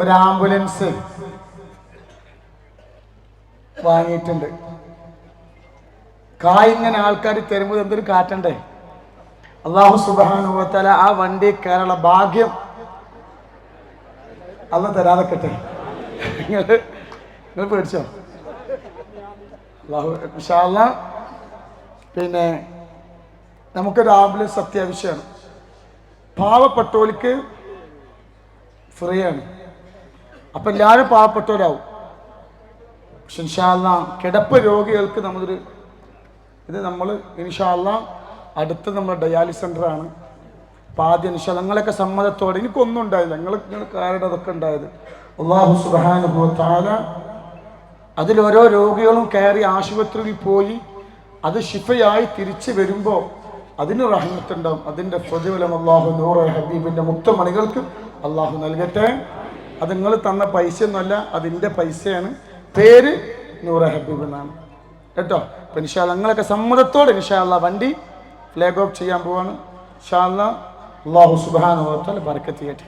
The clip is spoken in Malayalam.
ഒരു ആംബുലൻസ് വാങ്ങിയിട്ടുണ്ട്. കായിങ്ങനെ ആൾക്കാർ തരുമ്പോൾ എന്തൊരു കാറ്റണ്ടേ? അള്ളാഹു സുബാനുഭവത്തല ആ വണ്ടി കയറുള്ള ഭാഗ്യം അല്ല തരാതെക്കട്ടെ. നിങ്ങൾ നിങ്ങൾ പേടിച്ചോ? അള്ളാഹു വിശാല പിന്നെ നമുക്കൊരു ആംബുലൻസ് അത്യാവശ്യമാണ് പാവപ്പെട്ടോലിക്ക് ഫ്രീ ആണ് അപ്പം എല്ലാവരും പാവപ്പെട്ടവരാവും. പക്ഷെ ഇൻഷാല്ല കിടപ്പ് രോഗികൾക്ക് നമ്മളൊരു ഇത് നമ്മൾ ഇൻഷാല്ല അടുത്ത് നമ്മുടെ ഡയാലിസ് സെന്ററാണ് അപ്പം ആദ്യം ഇൻഷാല്ല നിങ്ങളൊക്കെ സമ്മതത്തോടെ എനിക്കൊന്നും ഉണ്ടായില്ല. നിങ്ങൾ കാരുടെ അതൊക്കെ ഉണ്ടായത്. അള്ളാഹു സുബാനുഭവത്താല അതിലോരോ രോഗികളും കയറി ആശുപത്രിയിൽ പോയി അത് ഷിഫയായി തിരിച്ചു വരുമ്പോൾ അതിന് റഹ്മത്തുണ്ടാവും അതിന്റെ പ്രതിഫലം അള്ളാഹു നൂറ് ഹബീബിന്റെ മുക്തമണികൾക്ക് അള്ളാഹു നൽകട്ടെ. അത് നിങ്ങൾ തന്ന പൈസ ഒന്നുമല്ല അതിന്റെ പൈസയാണ്. പേര് നൂറ ഹബീബ് എന്നാണ് കേട്ടോ? അപ്പം ഇൻഷാല്ല നിങ്ങളൊക്കെ സമ്മതത്തോടെ ഇൻഷാല്ല വണ്ടി ഫ്ലാഗ് ഓഫ് ചെയ്യാൻ പോവാണ്. ഇൻഷാല്ല അള്ളാഹു സുബാനുഭവത്താൽ ബർക്കത്ത് ചെയ്യട്ടെ.